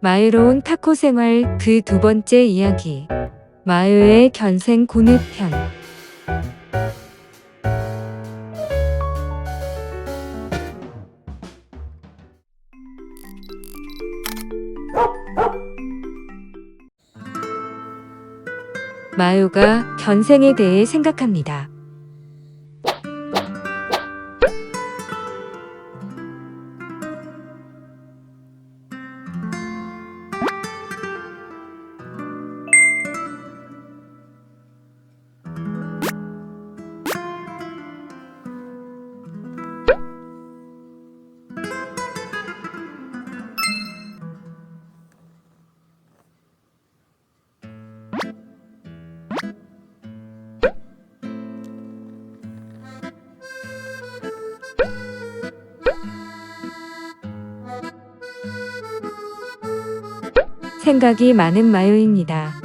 마유로운 타코 생활 그 두 번째 이야기. 마유의 견생 고뇌편. 마유가 견생에 대해 생각합니다. 생각이 많은 마유입니다.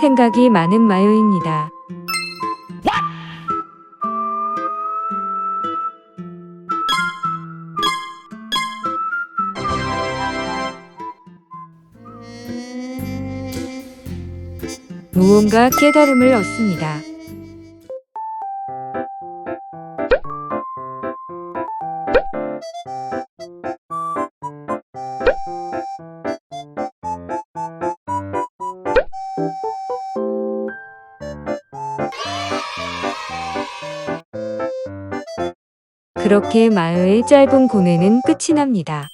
생각이 많은 마유입니다. 무언가 깨달음을 얻습니다. 그렇게 마유의 짧은 고뇌는 끝이 납니다.